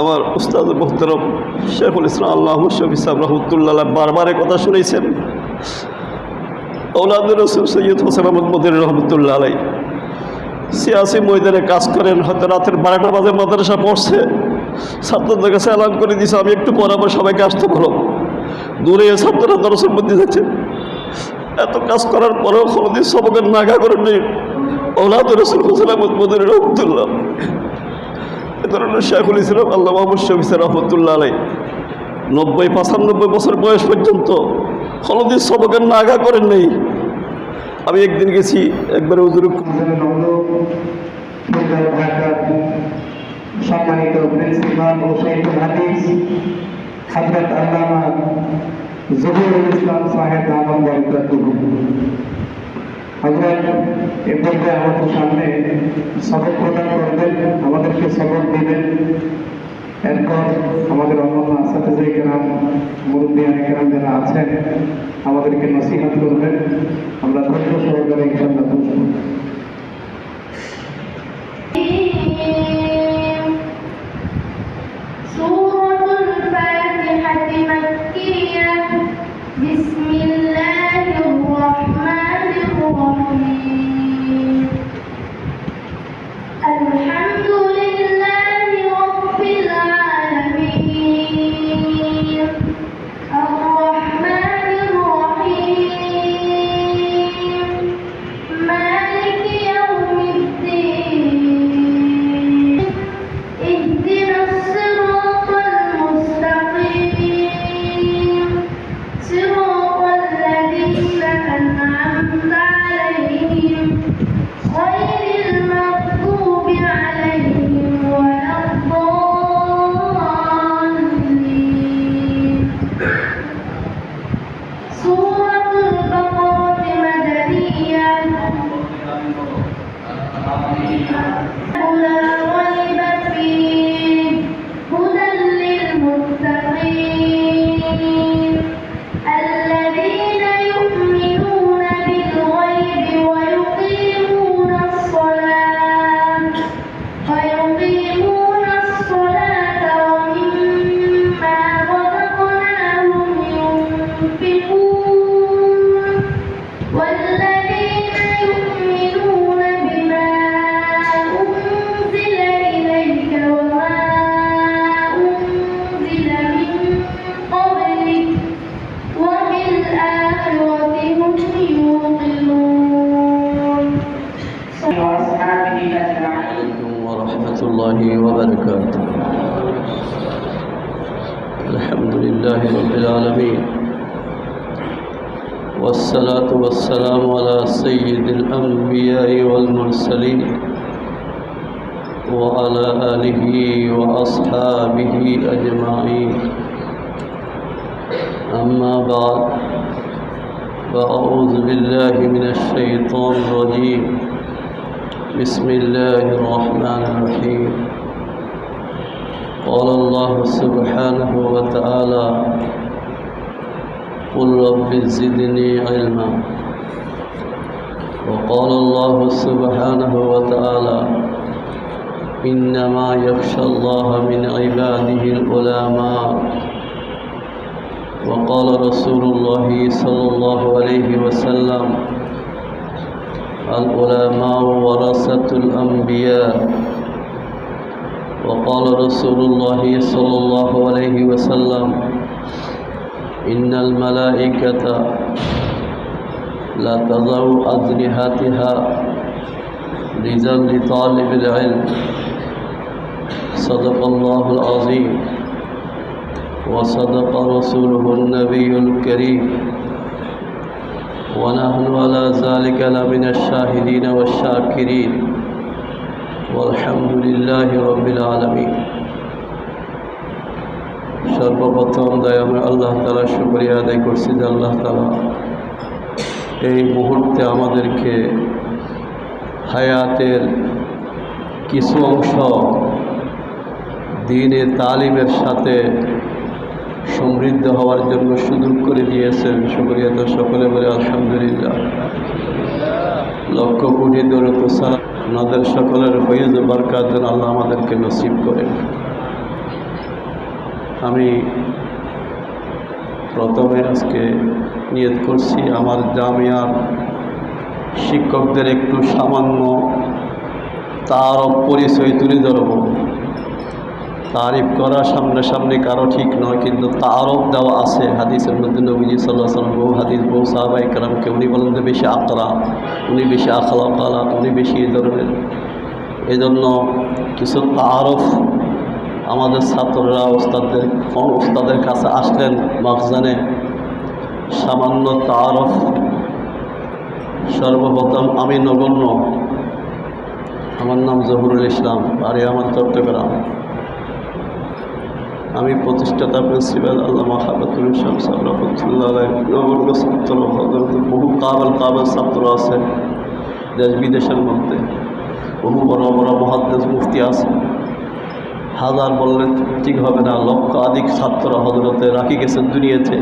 আমার উস্তাদ মোহতরম শেখুল ইসলাম আল্লাহ শফি সাহেব রহমতুল্লাহ বারবার কথা শুনেছেন। ওলাদুর রসুল সৈয়দ হোসেন আহমদ মদির রহমতুল্লাহ আলাই সিয়াসি ময়দানে কাজ করেন, হয়তো রাতের বারোটা বাজে মাদ্রাসা পড়ছে। ছাত্রদের কাছে অ্যালান করে দিয়েছে আমি একটু পর আবার সবাইকে আসতে বলো। দূরে ছাত্ররা দর্শন মধ্যে যাচ্ছে। এত কাজ করার পরেও কোনোদিন সবকের নাগা করেননি। ওলাদ রসুল হোসেন আহমদ মদির রহমতুল্লাহ। ধরনের শেখুল ইসলাম আল্লাহ মোহাম্মদ শফিস রহমতুল্লাহ আলাই নব্বই, পঁচানব্বই বছর বয়স পর্যন্ত কোনোদিন সবকের নাগা করেন নেই। আমি একদিন গেছি, একবারে ঢাকার সম্মানিত প্রিন্সিপাল ও জহুরুল ইসলাম সাহেব আলম হাজার এরপরে আমাদের সামনে শপথ প্রদান করবেন, আমাদেরকে শপথ দিবেন। এরপর আমাদের অন্যান্য আসাতে যে গ্রাম যারা আছেন, আমাদেরকে নসিহাত করবেন। আমরা ধৈর্য সহকারে ইনশাল্লাহ বুঝব الأنبياء والمرسلين وعلى آله وأصحابه أجمعين. أما بعد فأعوذ بالله من الشيطان الرجيم. بسم الله الرحمن الرحيم. قال الله سبحانه وتعالى قل رب زدني علما. وقال الله سبحانه وتعالى إنما يخشى الله من عباده العلماء وقال رسول الله صلى الله عليه وسلم العلماء ورثة الأنبياء. وقال رسول الله صلى الله عليه وسلم إن الملائكة لا تضع أجنحتها رزا لطالب العلم صدق الله العظيم وصدق رسوله النبي الكريم ونحن على ذلك لمن الشاهدين والشاكرين والحمد لله رب العالمين সর্বপ্রথম দয়াময় আল্লাহ তালা শুক্রিয়া আদায় করছি যে আল্লাহ তালা এই মুহূর্তে আমাদেরকে হায়াতের কিছু অংশ দিনে তালিমের সাথে সমৃদ্ধ হওয়ার জন্য সুযোগ করে দিয়েছেন। শুক্রিয়া তো সকলে বলে আলহামদুলিল্লাহ। লক্ষ কোটি দৌলত ওনাদের সকলের হয়ে বারকাত যেন আল্লাহ আমাদেরকে নসিব করেন। আমি প্রথমে আজকে নিয়ত করছি, আমার জামিয়ার শিক্ষকদের একটু সামান্য তার পরিচয় তুলে ধরব। তারিফ করা সামনাসামনি কারও ঠিক নয়, কিন্তু তারফ দেওয়া আছে। হাদিসের মধ্যে নবীজি সাল্লাহ সাল্লাম বহু হাদিস, বহু সাহাবাই কালামকে উনি বলেন যে, বেশি আকরা, উনি বেশি আখলা কালাত উনি বেশি এই ধরনের। এই জন্য কিছু তারফ আমাদের ছাত্ররা, ওস্তাদদের কোন ওস্তাদের কাছে আসলেন মখজানে সামান্য তারফ। সর্বপ্রথম আমি নগণ্য। আমার নাম জহুরুল ইসলাম বাড়ি আমার চট্টগ্রাম। আমি প্রতিষ্ঠাতা, প্রিন্সিপাল, আল্লাহ মাহাবাতুল ইসলাম ছাত্র বহু কাবল কাবল ছাত্র আছে দেশ বিদেশের মধ্যে। বহু বড় বড় মহাদ্দেশ মুফতি আছে। হাজার বললে ঠিক হবে না লক্ষ আধিক ছাত্র হজরতে রাখি গেছেন দুনিয়াতে।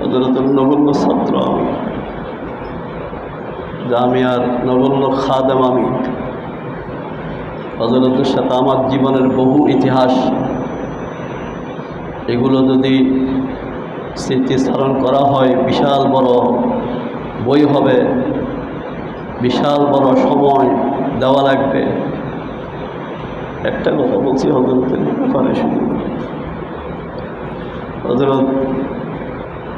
হজরতের নগণ্য ছাত্র আমি। জামিয়ার নগণ্য খাদেম আমি। হজরতের সাথে আমার জীবনের বহু ইতিহাস। এগুলো যদি স্মৃতিস্মরণ করা হয়, বিশাল বড় বই হবে, বিশাল বড় সময় দেওয়া লাগবে। একটা কথা বলছি হজরতের ব্যাপারে শুধু হজরত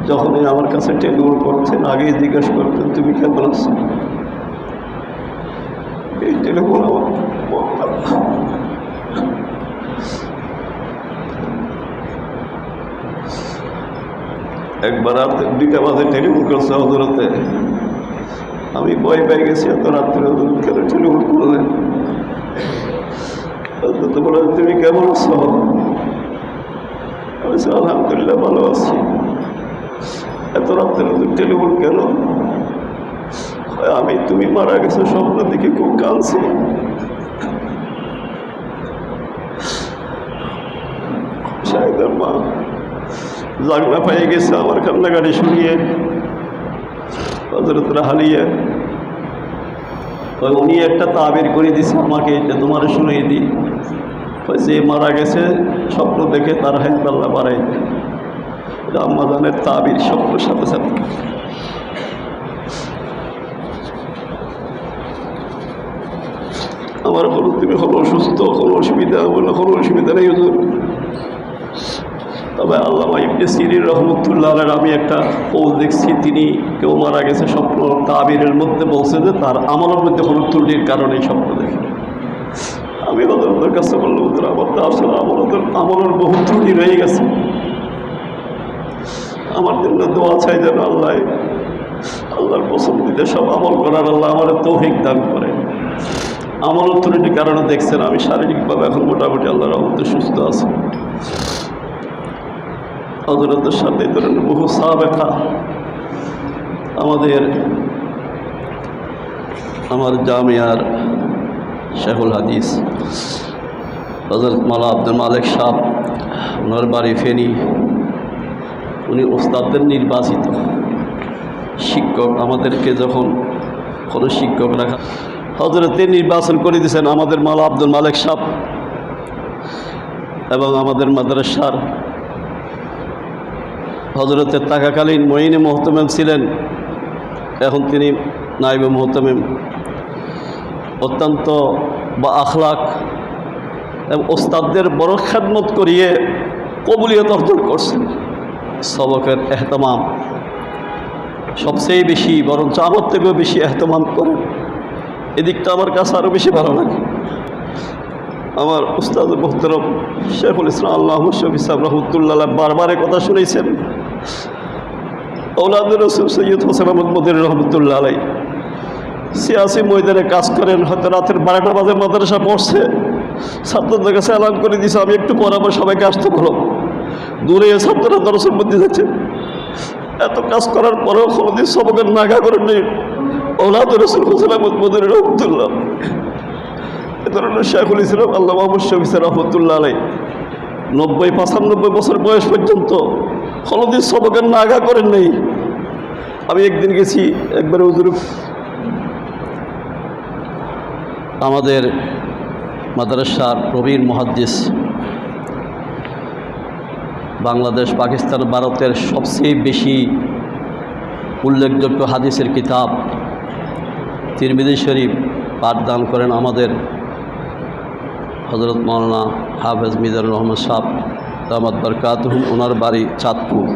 যখনই আমার কাছে টেলিফোন করতেন, আগেই জিজ্ঞেস করতেন, তুমি কেমন আছো? এই টেলিফোন আমার একবার রাতে দুইটা বাজে টেলিফোন করছে হজরতে আমি ভয় পেয়ে গেছি, এত রাত্রে হজরত কেন টেলিফোন করলেন? তুমি কেমন আছো আমি আলহামদুলিল্লাহ ভালো আছি এত রাত্রে টেলিফোন কেন আমি তুমি মারা গেছো, স্বপ্ন দেখে খুব কাঁদছি। শাহিদার মা জাগনা পেয়ে গেছে আমার কান্নাকাটি শুনিয়ে হজরত হালিয়ে ওই উনি একটা তাবির করে দিছে আমাকে যে তোমার শুনিয়ে দিই। যে মারা গেছে, স্বপ্ন দেখে তার হায়াত আল্লাহ বাড়াই এটা তাবির স্বপ্নের সাথে সাথে। আমার হলো তুমি হলো অসুস্থ, কোনো অসুবিধা না কোনো অসুবিধা নেই তবে আল্লামা ইবনে সিরির রহমতুল্লাহ আমি একটা পোল দেখছি, তিনি কেউ মারা গেছে স্বপ্ন, তাবিরের মধ্যে বলছে যে তার আমলের মধ্যে কোনো ত্রুটির কারণে স্বপ্ন দেখে আমি ওদের কাছে বললাম, ওদের আমার তো আসলে আমলের আমলের বহু ত্রুটি রয়ে গেছে। আমার জন্য দোয়া চাই যেন আল্লাহ, আল্লাহর পছন্দিতে সব আমল করার আল্লাহ আমার তৌফিক দান করে। আমল ত্রুটির কারণে দেখছেন আমি শারীরিকভাবে এখন মোটামুটি আল্লাহর রহমতে সুস্থ আছি। হজরতের সাথে ধরেন বহু সাবেখা আমাদের, আমার জামিয়ার শেখুল হাদিস হজরত মালা আব্দুল মালিক সাহ, ওনার বাড়ি ফেনি। উনি ওস্তাদদের নির্বাচিত। শিক্ষক আমাদেরকে যখন কোনো শিক্ষক রাখা হজরতে নির্বাচন করে দিয়েছেন আমাদের মালা আব্দুল মালিক সাহ এবং আমাদের মাদ্রাসার হজরতের থাকাকালীন মহিনে মোহতমেম ছিলেন। এখন তিনি নাইবে মোহতমেম। অত্যন্ত বা আখলাক এবং ওস্তাদদের বড় খেদমত করিয়ে কবুলিয়ত অর্জন করছেন সবকের এহতমাম। সবচেয়ে বেশি, বরঞ্চ আমার থেকেও বেশি এহতমাম করেন। এদিকটা আমার কাছে আরও বেশি ভালো লাগে। আমার উস্তাদ মোহতরম শেখুল ইসলাম আল্লাহ শফি সাহেব রহমতুল্লাহ বারবারে কথা শুনেছেন। ঔলাদুর রসুল সৈয়দ হোসেন আহমদ মদির রহমতুল্লাহ আলাই সিয়াসি ময়দানে কাজ করেন, হয়তো রাতের বারোটা বাজে মাদ্রাসা পড়ছে। ছাত্রদের কাছে অ্যালার্ম করে দিয়েছে আমি একটু পর সবাইকে আসতে বলো। দূরে ছাত্ররা দর্শন মধ্যে যাচ্ছে। এত কাজ করার পরেও কোনোদিন সবকের নাগা করেন নেই। ঔলাদুর রসুল হোসেন আহমদ মদির রহমতুল্লাহ এ ধরনের শেখুল ইসলাম আল্লাহ মোহাম্মদ শফিস রহমতুল্লাহ আলাই নব্বই, পঁচানব্বই বছর বয়স পর্যন্ত কোনোদিন সবকের নাগা করেন নেই। আমি একদিন গেছি, একবার হুজুর, আমাদের মাদ্রাসার প্রবীণ মহাদ্দিস, বাংলাদেশ, পাকিস্তান, ভারতের সবচেয়ে বেশি উল্লেখযোগ্য হাদিসের কিতাব তিরমিদি শরীফ পাঠদান করেন আমাদের হজরত মৌলানা হাফেজ মিজানুর রহমান সাহ দামাদ বরকাতহুম ওনার বাড়ি চাঁদপুর।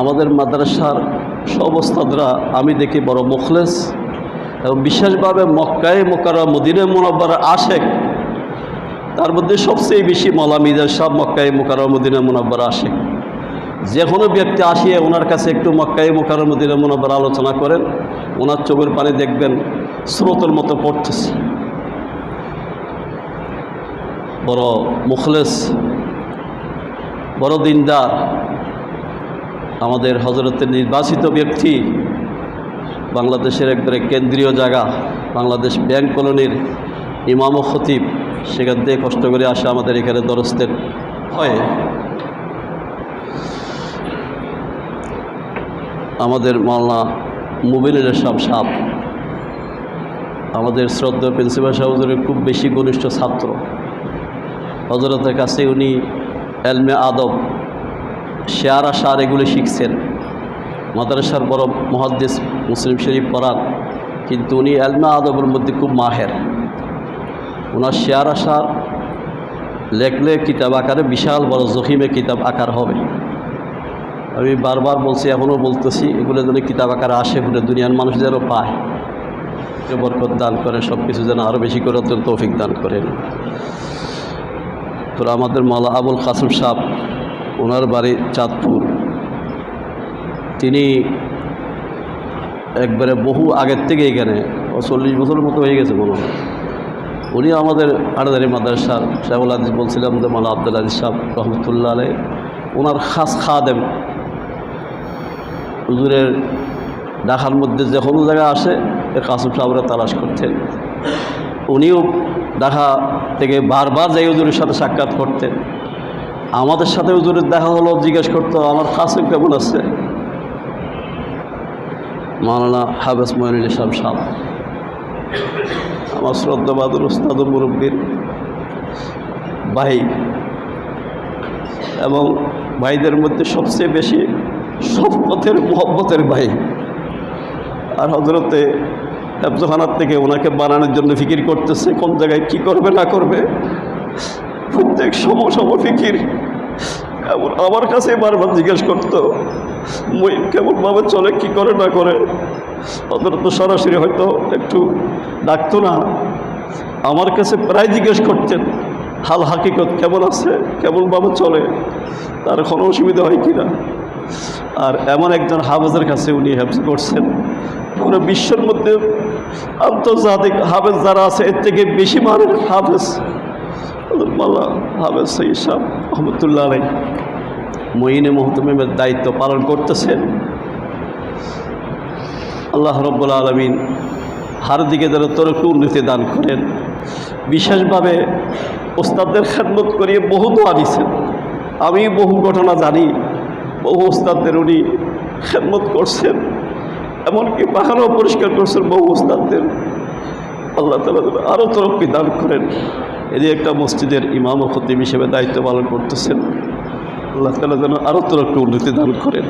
আমাদের মাদ্রাসার সব ওস্তাদরা আমি দেখি বড় মুখলেস এবং বিশেষভাবে মক্কায় মোকারা মদিনে মোনাব্বার আশেক তার মধ্যে সবচেয়ে বেশি মৌলা মিজাজ সাহ মক্কায় মোকারা মদিনে মোনাব্বার আশেক যে কোনো ব্যক্তি আসিয়ে ওনার কাছে একটু মক্কায় মোকার মদিনে মোনাব্বার আলোচনা করেন ওনার চোখের পানি দেখবেন স্রোতের মতো পড়তেছে। বড় মুখলেস, বড় দিনদার, আমাদের হজরতের নির্বাচিত ব্যক্তি, বাংলাদেশের একবারে কেন্দ্রীয় জায়গা, বাংলাদেশ ব্যাংক কলোনির ইমাম ও খতিব, সেখান থেকে কষ্ট করে আসে আমাদের এখানে দরস্তের হয় আমাদের মাওলানা মুবিনুল ইসলাম সাহ আমাদের শ্রদ্ধা প্রিন্সিপাল সাহেবের খুব বেশি ঘনিষ্ঠ ছাত্র। হজরতের কাছে উনি এলমে আদব, শেয়ার আশার এগুলি শিখছেন। মাদ্রাসার বড় মহাদ্দেশ মুসলিম শরীফ পড়ান, কিন্তু উনি এলমে আদবের মধ্যে খুব মাহের। ওনার শেয়ার আশার লেখলে কিতাব আকারে বিশাল বড় জখিমে কিতাব আকার হবে। আমি বারবার বলছি এখনও বলতেছি, এগুলো যেন কিতাব আকারে আসে বলে দুনিয়ার মানুষ যেন পায়। বরকত দান করে সব কিছু যেন আরও বেশি করে তৌফিক দান করেন তো আমাদের মালা আবুল কাসুম সাহ, ওনার বাড়ি চাঁদপুর। তিনি একবারে বহু আগের থেকে এখানে চল্লিশ বছরের মতো হয়ে গেছে মনে হয়। উনি আমাদের আড়াদারি মাদ্রাসার শাহুল আদিস বলছিলাম যে মালা আব্দুল আজিজ সাহ রহমতুল্লাহ আলাই ওনার খাস দেন হুজুরের ঢাকার মধ্যে যে কোনো জায়গায় আসে, এ কাসুম সাহেবরা তালাশ করতেন। উনিও ঢাকা থেকে বারবার যাই হুজুরের সাথে সাক্ষাৎ করতেন আমাদের সাথে হুজুরের দেখা হলো, জিজ্ঞেস করতো, আমার কাসিম কেমন আছে? মাওলানা হাবেস মহিনুল ইসলাম সাহ, আমার শ্রদ্ধাবাদুর উস্তাদ মুরব্বীর ভাই এবং ভাইদের মধ্যে সবচেয়ে বেশি শফকতের মোহব্বতের ভাই। আর হজরতে হেফজখানার থেকে ওনাকে বানানোর জন্য ফিকির করতেছে, কোন জায়গায় কি করবে, না করবে? প্রত্যেক সম সম ফিকির এমন আমার কাছে বারবার জিজ্ঞেস করতো, মই কেমনভাবে চলে, কি করে, না করে? ওদের তো সরাসরি হয়তো একটু ডাকতো না। আমার কাছে প্রায় জিজ্ঞেস করতেন, হাল হাকিকত কেমন আছে? কেমনভাবে চলে? তার কোনো অসুবিধা হয় কি না? আর এমন একজন হাফেজের কাছে উনি হেফজ করছেন। পুরো বিশ্বের মধ্যে আন্তর্জাতিক হাফেজ যারা আছে, এর থেকে বেশি মানের হাফেজ। হাফেজ সঈদ সাহ রহমতুল্লাহ আলাই মহিনে মহতমের দায়িত্ব পালন করতেছেন। আল্লাহ রব্বুল আলমিন হার দিকে যেন তরফ উন্নতি দান করেন। বিশেষভাবে ওস্তাদদের খেদমত করিয়ে বহু দোয়া দিছেন। আমি বহু ঘটনা জানি। বহু ওস্তাদদের উনি খেদমত করছেন, এমনকি পাহাড়ও পরিষ্কার করছেন বহু ওস্তাদদের। আল্লাহ তালা আরও তরফকে দান করেন। এদি একটা মসজিদের ইমাম ও খতিব হিসেবে দায়িত্ব পালন করতেছেন, আল্লাহ তালা যেন আরও তরফকে উন্নতি দান করেন।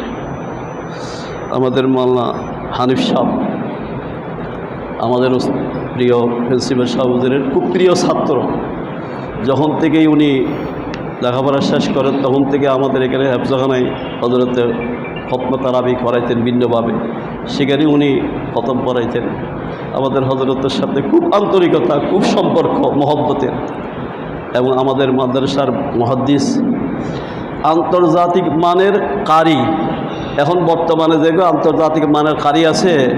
আমাদের মাল্লা হানিফ সাহ আমাদের প্রিয় প্রিন্সিপাল সাহুজের খুব প্রিয় ছাত্র। যখন থেকেই উনি লেখাপড়া শেষ করেন তখন থেকে আমাদের এখানে হেফজাখানায় হজরতে খতম তারাবি করাইতেন ভিন্নভাবে। সেখানে উনি খতম পড়াইতেন। আমাদের হজরতের সাথে খুব আন্তরিকতা, খুব সম্পর্ক, মহব্বতের। এবং আমাদের মাদ্রাসার মহাদ্দিস। আন্তর্জাতিক মানের কারি। এখন বর্তমানে যেগুলো আন্তর্জাতিক মানের কারি আছে,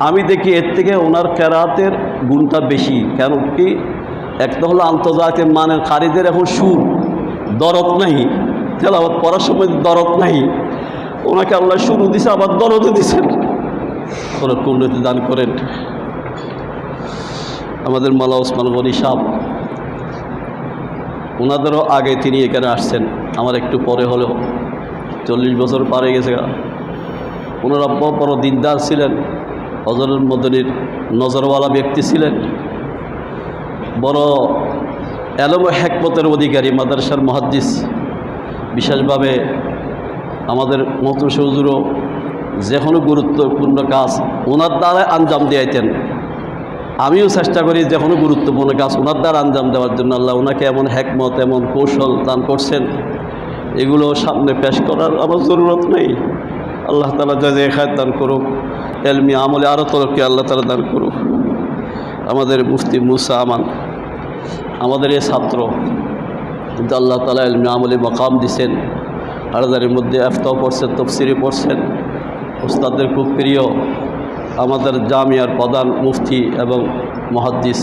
আমি দেখি এর থেকে ওনার কেরাতের গুণটা বেশি। কেন কি? একটা হলো আন্তর্জাতিক মানের কারিদের এখন সুর। দরদ নাই তেলাবাদ পড়ার সময় দরদ নাই। ওনাকে আল্লাহ শুরু দিছে, আবার দরদও দিছেন ওরা উন্নতি দান করেন। আমাদের মালা ওসমান গনি সাহ ওনাদেরও আগে তিনি এখানে আসছেন। আমার একটু পরে হলেও, চল্লিশ বছর পারে গেছে ওনারা বড় দিনদার ছিলেন হজরুল মদনীর নজরওয়ালা ব্যক্তি ছিলেন। বড় এলম হেকমতের অধিকারী, মাদ্রাসার মহাদ্দিস। বিশেষভাবে আমাদের মতো সৌজুরও যে কোনো গুরুত্বপূর্ণ কাজ ওনার দ্বারা আঞ্জাম দিয়াইতেন। আমিও চেষ্টা করি যে কোনো গুরুত্বপূর্ণ কাজ ওনার দ্বারা আঞ্জাম দেওয়ার জন্য। আল্লাহ ওনাকে এমন হ্যাকমত এমন কৌশল দান করছেন। এগুলো সামনে পেশ করার আমার জরুরত নেই। আল্লাহ তালা যে খায় দান করুক, এলমি আমলে আরও তরফকে আল্লাহ তালা দান করুক। আমাদের মুফতি মুসা আমান আমাদের এই ছাত্র। কিন্তু আল্লাহ তালা এলমি আমলে মকাম দিছেন। আড়াদারির মধ্যে আফতাও পড়ছেন, তফসিরি পড়ছেন। ওস্তাদের খুব প্রিয় আমাদের জামিয়ার প্রধান মুফতি এবং মহাদ্দিস।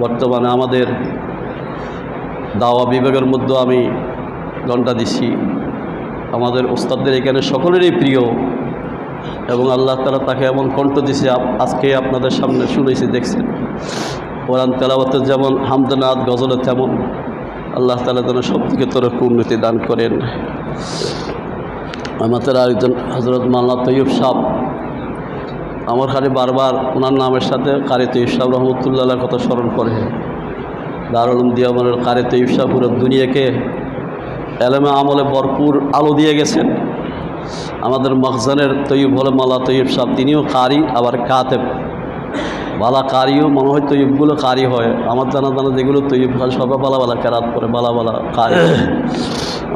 বর্তমানে আমাদের দাওয়া বিভাগের মধ্যে আমি ঘণ্টা দিছি। আমাদের ওস্তাদদের এখানে সকলেরই প্রিয় এবং আল্লাহ তালা তাকে এমন কণ্ঠ দিছে আজকে আপনাদের সামনে শুনেছি, দেখছেন। কোরআন তেলাওয়াতের যেমন হামদনাথ গজলের তেমন। আল্লাহ তালা যেন সব দিকে তরফ উন্নতি দান করেন। আমাদের আরেকজন হজরত মাল্লা তৈয়ব সাহ, আমার খালি বারবার ওনার নামের সাথে কারি তৈব সাহ রহমতুল্লাহ কথা স্মরণ করে। দারুল উলুম দিয়ামনের কারি তৈব সাহ পুরো দুনিয়াকে এলেমে আমলে ভরপুর আলো দিয়ে গেছেন। আমাদের মখজানের তৈব হলে মাল্লা তৈব সাহ, তিনিও কারি, আবার কাতেব। বালা কারিও মনে হয় তৈবগুলো কারি হয়। আমার জানা জানা যেগুলো তৈব সবাই বালা বালা কেরাত করে বালা বালা কারি।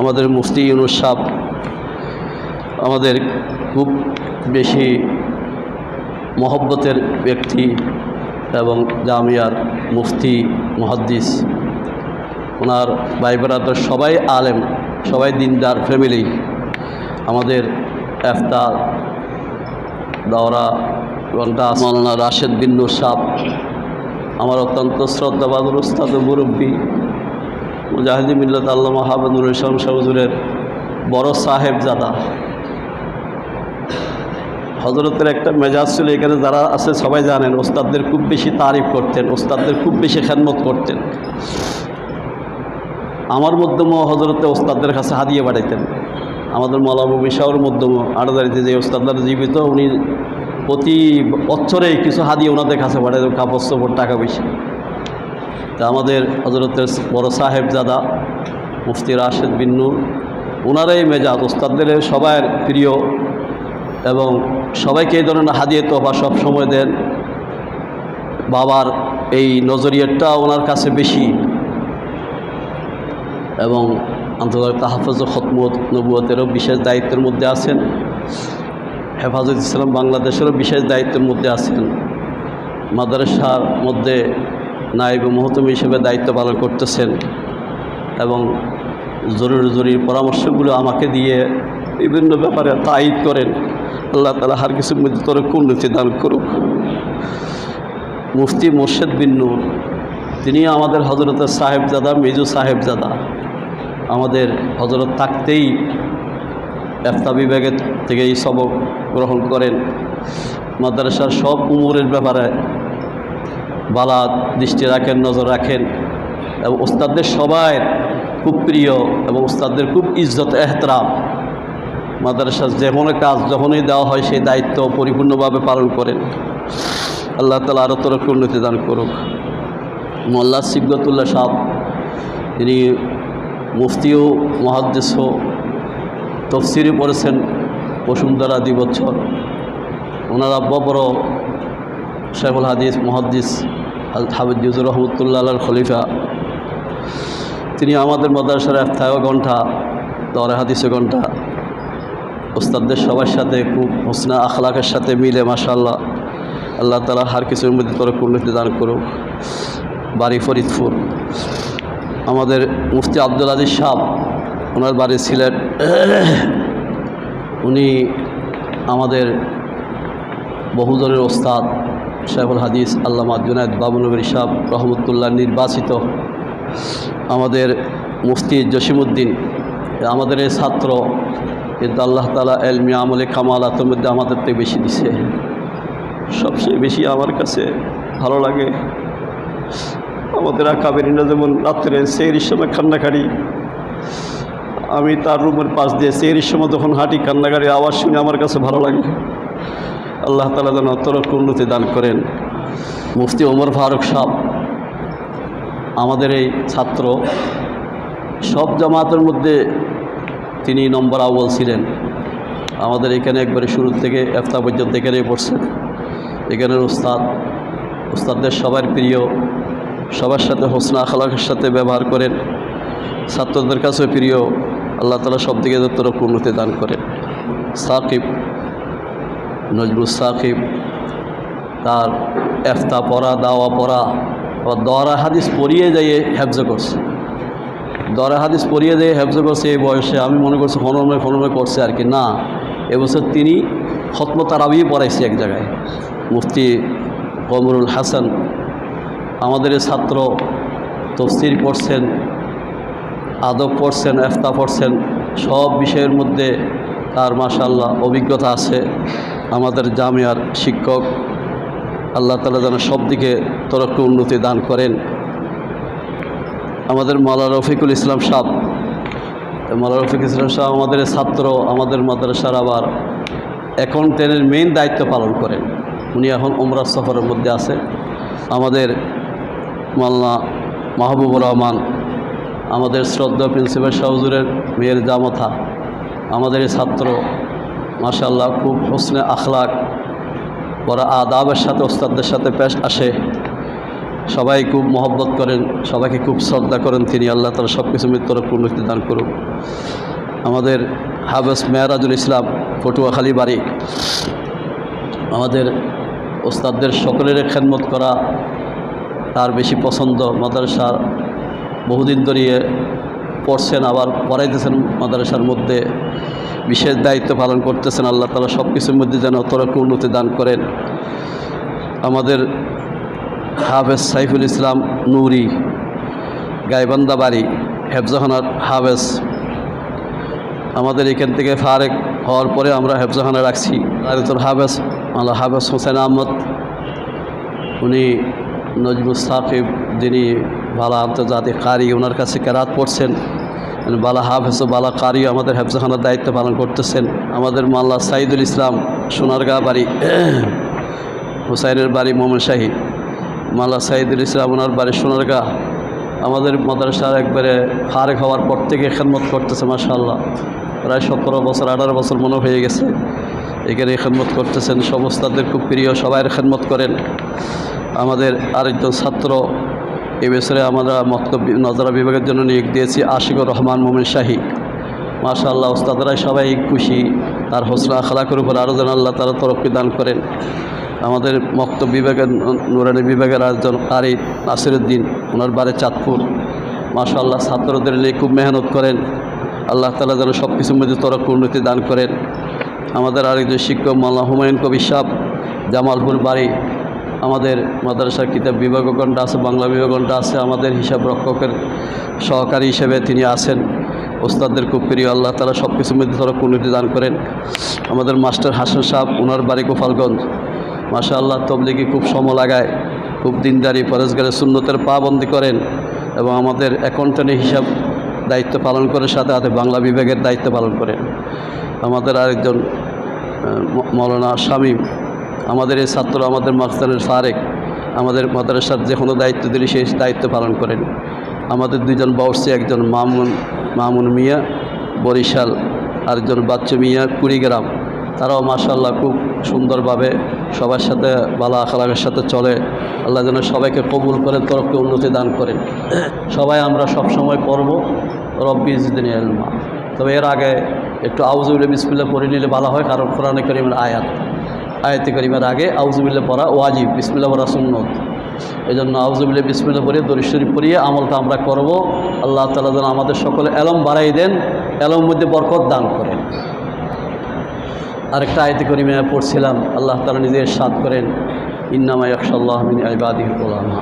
আমাদের মুফতি ইউনুস আমাদের খুব বেশি মহব্বতের ব্যক্তি এবং জামিয়ার মুফতি, মহাদ্দিস। ওনার ভাই বেড়াদার সবাই আলেম, সবাই দিনদার ফ্যামিলি। আমাদের এফতার, দাওরা ঘণ্টা মৌলানা রাশেদ বিন সাপ আমার অত্যন্ত শ্রদ্ধাবাদ উস্তাদ মুরব্বী মুজাহিদি মিল্লত আল্লাহ হাবিবুল ইসলাম শাহজুরের বড় সাহেব জাদা হজরতের একটা মেজাজ ছিল, এখানে যারা আছে সবাই জানেন ওস্তাদদের খুব বেশি তারিফ করতেন ওস্তাদদের খুব বেশি খেদমত করতেন। আমার মধ্যমও হজরতে ওস্তাদদের কাছে হাদিয়ে বাড়াইতেন। আমাদের মৌলাবী শাহর মধ্যম আড়াদারিতে যে ওস্তাদরা জীবিত, উনি প্রতি বছরেই কিছু হাদিয়ে ওনাদের কাছে পাঠাইতেন কাপড় চোপড়, টাকা পয়সা। তা আমাদের হজরতের বড় সাহেব জাদা মুফতি রাশেদ বিন্নুর ওনারাই মেজাজ ওস্তাদদের সবার প্রিয় এবং সবাইকে এই ধরনের হাদিয়ে তোফা সব সময় দেন। বাবার এই নজরিয়াটা ওনার কাছে বেশি এবং আন্তর্জাতিক তাহাফজ খতমত নবুয়তেরও বিশেষ দায়িত্বের মধ্যে আছেন। হেফাজত ইসলাম বাংলাদেশেরও বিশেষ দায়িত্বের মধ্যে আছেন। মাদ্রাসার মধ্যে নাইব মহতম হিসেবে দায়িত্ব পালন করতেছেন এবং জরুরি জরুরি পরামর্শগুলো আমাকে দিয়ে বিভিন্ন ব্যাপারে তায়িদ করেন। আল্লাহ তালা হার কিছুর মধ্যে তোর উন্নতি দান করুক। মুফতি মোর্শেদ বিন নূর, তিনি আমাদের হজরতের সাহেবজাদা, মেজু সাহেবজাদা। আমাদের হজরত থাকতেই এফতা বিভাগের থেকে এই সবক গ্রহণ করেন। মাদ্রাসার সব উমরের ব্যাপারে বালা দৃষ্টি রাখেন, নজর রাখেন এবং ওস্তাদদের সবাই খুব প্রিয় এবং ওস্তাদদের খুব ইজ্জত, এহতরাম। মাদ্রাসার যে কোনো কাজ যখনই দেওয়া হয় সেই দায়িত্ব পরিপূর্ণভাবে পালন করেন। আল্লাহ তালা আরও তরফ উন্নতি দান করুক। মোল্লা সিবগতুল্লাহ সাহ তিনি মুফতিও মহাদ্দেশ তফসিরি পড়েছেন বসুন্ধরা বছর ওনার আব্বা বড় শেখুল হাদিস, মহাদ্দিস হাবিজুর রহমতুল্লাহ খলিফা। তিনি আমাদের মাদ্রাসার একথায় ঘণ্টা দরে হাদিসে ঘণ্টা। ওস্তাদদের সবার সাথে খুব হোসনা আখলাকের সাথে মিলে মাশাল্লাহ আল্লাহ তালা হার কিছুর মধ্যে তোর উন্নতি দান করুক। বাড়ি ফরিদপুর। আমাদের মুফতি আব্দুল আজিজ সাহ ওনার বাড়ি সিলেট। উনি আমাদের বহুজনের ওস্তাদ শেখুল হাদিস আল্লামা জুনায়দ বাবুনগরী সাহ রহমতুল্লাহ নির্বাচিত আমাদের মুফতি জসিমুদ্দিন আমাদের এই ছাত্র, কিন্তু আল্লাহ তালা এলমি আমলে কামালাতের মধ্যে আমাদের থেকে বেশি দিছে। সবচেয়ে বেশি আমার কাছে ভালো লাগে আমাদের আকাবেরিনা যেমন রাত্রে সেই সময় কান্নাকারি আমি তার রুমের পাশ দিয়ে সেই সময় যখন হাঁটি কান্নাকারি আওয়াজ শুনে আমার কাছে ভালো লাগে। আল্লাহ তালা যেন তরফ উন্নতি দান করেন। মুফতি ওমর ফারুক সাহ আমাদের এই ছাত্র, সব জামাতের মধ্যে তিনি নম্বর আউ্বল ছিলেন। আমাদের এখানে একবারে শুরু থেকে এফতা পর্যন্ত এখানেই পড়ছেন। এখানের উস্তাদ, উস্তাদদের সবার প্রিয়, সবার সাথে হোসনা আখলাকের সাথে ব্যবহার করেন। ছাত্রদের কাছেও প্রিয়। আল্লাহ তালা সব দিকে যতটুকু উন্নতি দান করেন। সাকিব, নজরুল সাকিব, তার এফতা পড়া, দাওয়া পড়া, আবার দরা হাদিস পড়িয়ে যাইয়ে হেফজ করছে। দরা হাদিস পড়িয়ে দিয়ে হেফজ করছে এই বয়সে, আমি মনে করছি হনমে হনমে করছে আর কি। না এবছর তিনি খতম তারাবি পড়াইছে এক জায়গায়। মুফতি কমরুল হাসান, আমাদের ছাত্র তফসির পড়ছেন আদব পড়ছেন, এফতা পড়ছেন, সব বিষয়ের মধ্যে তার মাশাল্লাহ অভিজ্ঞতা আছে। আমাদের জামিয়ার শিক্ষক আল্লাহ তালা যেন সব দিকে তরক্ষ উন্নতি দান করেন। আমাদের মালা রফিকুল ইসলাম সাহ মালা রফিকুল ইসলাম সাহ আমাদের ছাত্র, আমাদের মাদ্রাসার আবার অ্যাকাউন্টেন্টের মেইন দায়িত্ব পালন করেন। উনি এখন ওমরা সফরের মধ্যে আছে। আমাদের মাল্লা মাহবুবুর রহমান আমাদের শ্রদ্ধা প্রিন্সিপাল শাহজুরের মেয়ের জামথা, আমাদের এই ছাত্র মাশাল্লাহ খুব হোসনে আখলাক ওরা আদাবের সাথে, ওস্তাদদের সাথে পেশ আসে। সবাই খুব মহব্বত করেন, সবাইকে খুব শ্রদ্ধা করেন তিনি। আল্লাহ তালা সব কিছু মৃত্যুর উন্নতি দান করুন আমাদের হাবেস মেয়ারাজুল ইসলাম, পটুয়াখালী বাড়ি, আমাদের ওস্তাদদের সকলের খেদমত করা তার বেশি পছন্দ। মাদ্রাসার বহুদিন ধরিয়ে পড়ছেন, আবার পড়াইতেছেন মাদ্রাসার মধ্যে। বিশেষ দায়িত্ব পালন করতেছেন, আল্লাহ তালা সব কিছুর মধ্যে যেন তরক্ষ উন্নতি দান করেন। আমাদের হাফেজ সাইফুল ইসলাম নুরি গাইবান্ধা বাড়ি হেফজাহানার হাফেজ। আমাদের এখান থেকে ফারেক হওয়ার পরে আমরা হেফজাহানা রাখছি। আর হাফেজ আল্লাহ হাফেজ হোসেন আহমদ। উনি নজমুল সাকিব, যিনি বালা আন্তর্জাতিক কারি ওনার কাছে কেরাত পড়ছেন। বালা হাফেজ বালা কারি আমাদের হেফজাখানার দায়িত্ব পালন করতেছেন। আমাদের মাল্লা সাইদুল ইসলাম সোনারগাঁ বাড়ি হুসাইনের বাড়ি মোহাম্মদ শাহী। মাল্লা সাইদুল ইসলাম ওনার বাড়ি সোনারগাঁ। আমাদের মাদ্রাসার একবারে ফারেক হওয়ার পর থেকে খেদমত করতেছে, মাশাআল্লাহ। প্রায় সতেরো বছর, আঠারো বছর মনে হয়ে গেছে। এখানে খেদমত করতেছেন, সমস্তাদের খুব প্রিয় সবাইয়ের খেদমত করেন। আমাদের আরেকজন ছাত্র এ বছরে আমরা মক্তব নজরা বিভাগের জন্য নিয়োগ দিয়েছি আশিকুর রহমান মোমিন শাহী। মাশাআল্লাহ ওস্তাদরাই সবাই খুশি, তার হোসনা আখলাকের উপর আরও যেন আল্লাহ তারা তরফি দান করেন। আমাদের মক্তব বিভাগের নুরানি বিভাগের একজন কারি নাসিরুদ্দিন, ওনার বাড়ি চাঁদপুর। মাশাআল্লাহ, ছাত্রদের নিয়ে খুব মেহনত করেন। আল্লাহ তালা যেন সব কিছুর মধ্যে তরফ উন্নতি দান করেন। আমাদের আরেকজন শিক্ষক মাল্লা হুমায়ুন কবির সাহ জামালপুর বাড়ি আমাদের মাদ্রাসার কিতাব বিভাগগণটা আছে, বাংলা বিভাগগণটা আছে, আমাদের হিসাব রক্ষকের সহকারী হিসেবে তিনি আছেন। ওস্তাদদের খুব প্রিয়, আল্লাহ তালা সব কিছুর মধ্যে তারা উন্নতি দান করেন। আমাদের মাস্টার হাসান সাহ ওনার বাড়ি গোপালগঞ্জ। মাশা আল্লাহ তবলিগি খুব সম লাগায়, খুব দিনদারি পরেশগারে সুন্নতের পাবন্দি করেন এবং আমাদের অ্যাকাউন্টেন্টের হিসাব দায়িত্ব পালন করে, সাথে সাথে বাংলা বিভাগের দায়িত্ব পালন করেন। আমাদের আরেকজন মৌলানা শামীম আমাদের এই ছাত্র, আমাদের মাস্তানের সারেক, আমাদের মাদ্রাসার যে কোনো দায়িত্ব দিলে সেই দায়িত্ব পালন করেন। আমাদের দুজন বাউসি একজন মামুন মামুন মিয়া, বরিশাল, আরেকজন বাচ্চু মিয়া, কুড়িগ্রাম। তারাও মাশাল্লাহ খুব সুন্দরভাবে সবার সাথে বালা আখলাকের সাথে চলে। আল্লাহ যেন সবাইকে কবুল করেন, তরফকে উন্নতি দান করেন। সবাই আমরা সব সময় পড়ব রব্বি এলমা তবে এর আগে একটু আউজুবিল্লা বিসমিল্লা পড়ে নিলে ভালো হয়, কারণ কোরআনে করিমের আয়াত। আয়াতে করিমের আগে আউজুবিল্লা পড়া ওয়াজিব বিসমিল্লা পড়া সুন্নত। এই জন্য আউজুবিল্লা বিসমিল্লা পড়িয়ে দরিশ্বরী পড়িয়ে আমলটা আমরা করব। আল্লাহ তালা যেন আমাদের সকলে এলম বাড়াই দেন এলম মধ্যে বরকত দান করেন। আরেকটা আয়তে করিমে পড়ছিলাম, আল্লাহ তালা নিজের সাদ করেন, ইন্নামা একশাল্লাহ মিন আইবাদিহ ওলামা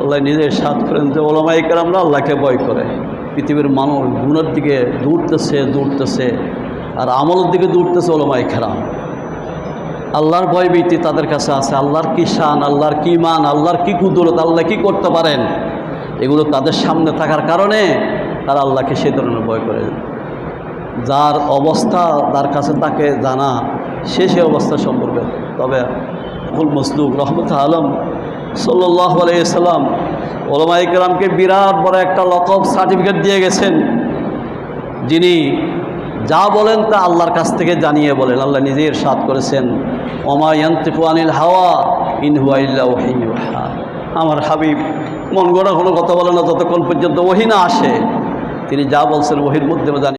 আল্লাহ নিজের সাদ করেন যে ওলামা ইকরামরা আল্লাহকে ভয় করে। পৃথিবীর মানুষ গুণের দিকে দৌড়তেছে দৌড়তেছে, আর আমলের দিকে দৌড়তেছে ওলামা ইকরাম আল্লাহর ভয় তাদের কাছে আছে। আল্লাহর কি শান, আল্লাহর কি মান, আল্লাহর কি কুদরত, আল্লাহ কি করতে পারেন? এগুলো তাদের সামনে থাকার কারণে তারা আল্লাহকে সেই ধরনের ভয় করে। যার অবস্থা তার কাছে তাকে জানা, সে সে অবস্থা সম্পর্কে। তবে ফুল মসলুক রহমত আলম সাল্লাহ আলাইসাল্লাম ওলমা ইকরামকে বিরাট বড় একটা লকব সার্টিফিকেট দিয়ে গেছেন। যিনি যা বলেন তা আল্লাহর কাছ থেকে জানিয়ে বলেন। আল্লাহ নিজের সাত করেছেন ওমায়ন্তিফুয়ানিল হাওয়া ইনহুয়াইল্লা ওহিন ওহিউহা আমার হাবিব, মন গড়া কোনো কথা বলে না ততক্ষণ পর্যন্ত ওহিনা আসে, তিনি যা বলছেন ওহির মধ্যে জানি